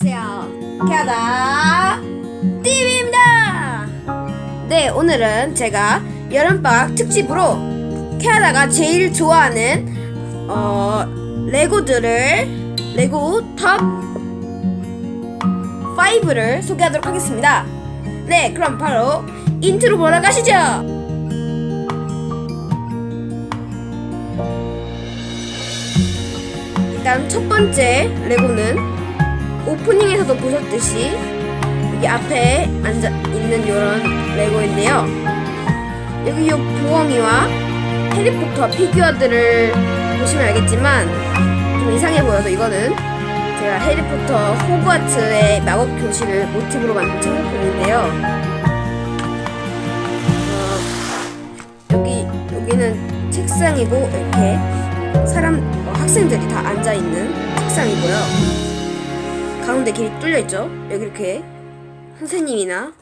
안녕하세요. 캐나다 TV입니다. 네, 오늘은 제가 여름방학 특집으로 캐나다가 제일 좋아하는 어, 레고들을 레고 탑 5를 소개하도록 하겠습니다. 네, 그럼 바로 인트로 보러 가시죠. 일단 첫 번째 레고는 오프닝에서도 보셨듯이 여기 앞에 앉아 있는 이런 레고인데요. 여기 이 부엉이와 해리포터 피규어들을 보시면 알겠지만 좀 이상해 보여서 이거는 제가 해리포터 호그와트의 마법 교실을 모티브로 만든 청소품인데요. 어, 여기 여기는 책상이고 이렇게 사람 어, 학생들이 다 앉아 있는 책상이고요. 가운데 길이 뚫려 있죠. 여기 이렇게 선생님이나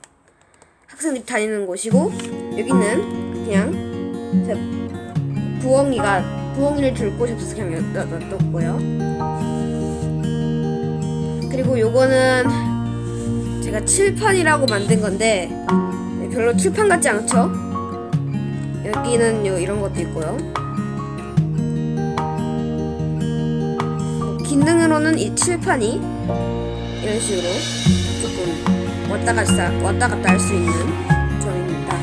학생들이 다니는 곳이고 여기는 그냥 제 부엉이가 부엉이를 둘 곳이 없어서 그냥 놔뒀고요. 그리고 요거는 제가 칠판이라고 만든 건데 별로 칠판 같지 않죠? 여기는 요 이런 것도 있고요. 기능으로는 이 칠판이 이런 식으로 조금 왔다 갔다 왔다 갔다 할 수 있는 점입니다.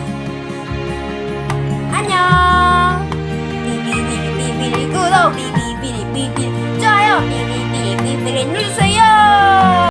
안녕. 비비비비비비 구독 비비비비비 좋아요 비비비비비 눌러주세요.